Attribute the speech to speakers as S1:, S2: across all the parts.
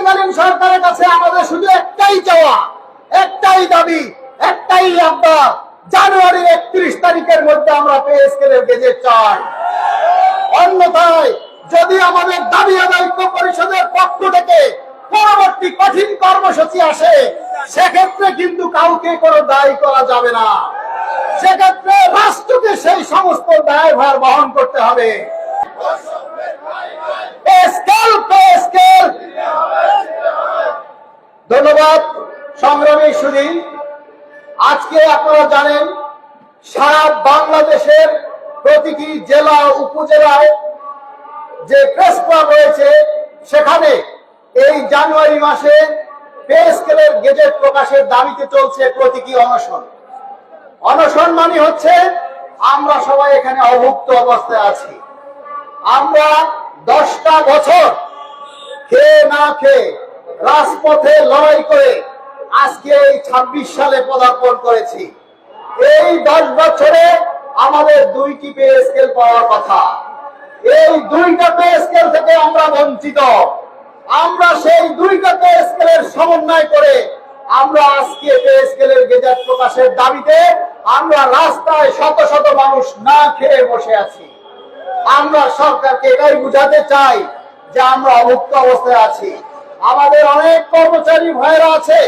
S1: অন্তর্বর্তীকালীন সরকারের কাছে আমাদের শুধু একটাই চাওয়া, একটাই দাবি, একটাই আবদার, জানুয়ারির একত্রিশ তারিখের মধ্যে আমরা পে স্কেলের গেজেট চাই। অন্যথায় যদি আমাদের দাবি আদায় পরিষদের পক্ষ থেকে পরবর্তী কঠিন কর্মসূচি আসে, সেক্ষেত্রে কিন্তু কাউকে কোনো দায়ী করা যাবে না। সেক্ষেত্রে রাষ্ট্রকে সেই সমস্ত দায়ভার বহন করতে হবে স্কেল ধন্যবাদ সুধী আজকে আপনারা জানেন, সারা বাংলাদেশের প্রতিটি জেলা উপজেলায় যে প্রেস ক্লাব রয়েছে, সেখানে এই জানুয়ারি মাসে পে স্কেলের গেজেট প্রকাশের দাবিতে চলছে প্রতীকী অনশন। অনশন মানে হচ্ছে, আমরা সবাই এখানে অভুক্ত অবস্থায় আছি। আমরা দশটা বছর খেয়ে না খেয়ে রাজপথে লড়াই করে আজকে এই ছাব্বিশ সালে পদার্পণ করেছি। এই দশ বছরে আমাদের দুইটি পে স্কেল পাওয়ার কথা। এই দুইটা পে স্কেল থেকে আমরা বঞ্চিত। আমরা সেই দুইটা পে স্কেলের সমন্বয় করে আমরা আজকে পে স্কেলের গেজেট প্রকাশের দাবিতে আমরা রাস্তায় শত শত মানুষ না খেয়ে বসে আছি। আমরা সরকারকে এটাই বুঝাতে চাই যে আমরা অভুক্ত অবস্থায় আছি। আমাদের অনেক কর্মচারী ভাইরা আছে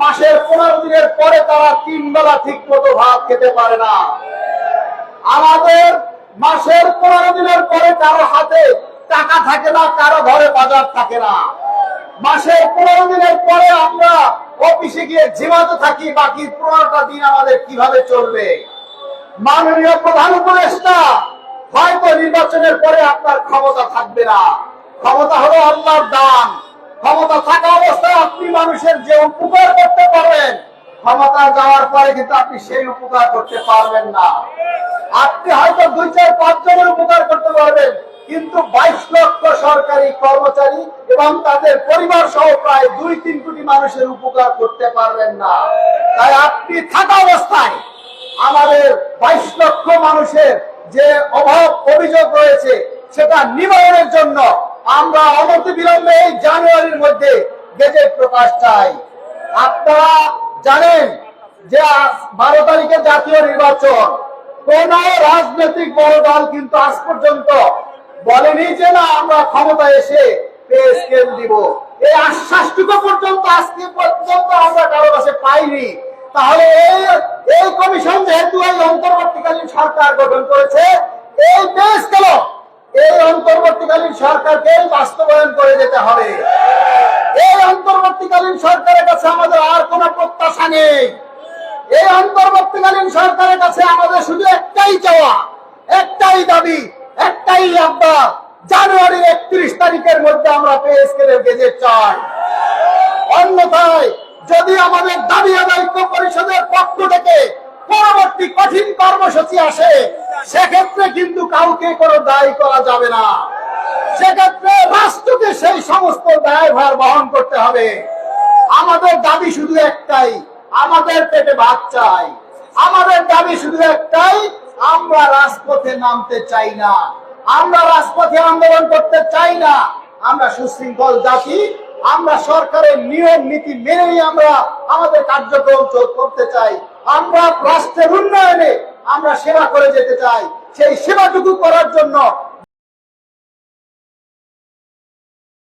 S1: মাসের পনেরো দিনের পরে তারা তিন বেলা ঠিক মতো ভাত খেতে পারে না। আমাদের মাসের পনেরো দিনের পরে কারও হাতে টাকা থাকে না, কারও ঘরে বাজার থাকে না। মাসের পনেরো দিনের পরে আমরা অফিসে গিয়ে ঝিমাতে থাকি, বাকি পনেরোটা দিন আমাদের কীভাবে চলবে? মাননীয় প্রধান উপদেষ্টা, হয়তো নির্বাচনের পরে আপনার ক্ষমতা থাকবে না। ক্ষমতা হলো আল্লাহর দান ক্ষমতা থাকা অবস্থায় আপনি মানুষের যে উপকার করতে পারবেন, ক্ষমতা যাওয়ার পরে কিন্তু আপনি সেই উপকার করতে পারবেন না। আপনি হয়তো দুই, চার, পাঁচ জনের উপকার করতে পারবেন, কিন্তু বাইশ লক্ষ সরকারি কর্মচারী এবং তাদের পরিবার সহ প্রায় দুই, তিন কোটি মানুষের উপকার করতে পারবেন না। তাই আপনি থাকা অবস্থায় আমাদের বাইশ লক্ষ মানুষের যে অভাব, অভিযোগ রয়েছে, সেটা নিবারণের জন্য আমরা অনতি বিলম্বে এই জানুয়ারির মধ্যে গেজেট প্রকাশ চাই। আপনারা জানেন যে বারো তারিখে জাতীয় নির্বাচন। কোন রাজনৈতিক বড় দল কিন্তু আজ পর্যন্ত বলেনি যে না, আমরা ক্ষমতায় এসে স্কেল দিব। এই আশ্বাসটুকু পর্যন্ত আজকে পর্যন্ত আমরা কারও কাছে পাইনি। তাহলে এই এই কমিশন যেহেতু এই অন্তর্বর্তীকালীন সরকার গঠন করেছে, এই পে স্কেল এই অন্তর্বর্তীকালীন সরকারকে বাস্তবায়ন করে যেতে হবে। কাছে আমাদের আর কোনো প্রত্যাশা নেই। এই অন্তর্বর্তীকালীন সরকারের কাছে আমাদের শুধু একটাই চাওয়া, একটাই দাবি, একটাই আবদার জানুয়ারির একত্রিশ তারিখের মধ্যে আমরা পে স্কেলের গেজেট চাই। অন্যথায় যদি আমাদের দাবি আদায় পরিষদের পক্ষ থেকে পরবর্তী কঠিন কর্মসূচি আসে, সেক্ষেত্রে কিন্তু কাউকে কোনো দায়ী করা যাবে না। সেক্ষেত্রে রাষ্ট্রকে সেই সমস্ত দায়ভার বহন করতে হবে। আমাদের দাবি শুধু একটাই, আমাদের পেটে ভাত চাই। আমাদের দাবি শুধু একটাই, আমরা রাজপথে নামতে চাই না। আমরা রাজপথে আন্দোলন করতে চাই না। আমরা সুশৃঙ্খল জাতি, আমরা সরকারের নিয়ম, নীতি মেনেই আমরা আমাদের কার্যক্রম করতে চাই। আমরা রাষ্ট্রের উন্নয়নে আমরা সেবা করে যেতে চাই। সেই সেবাটুকু করার জন্য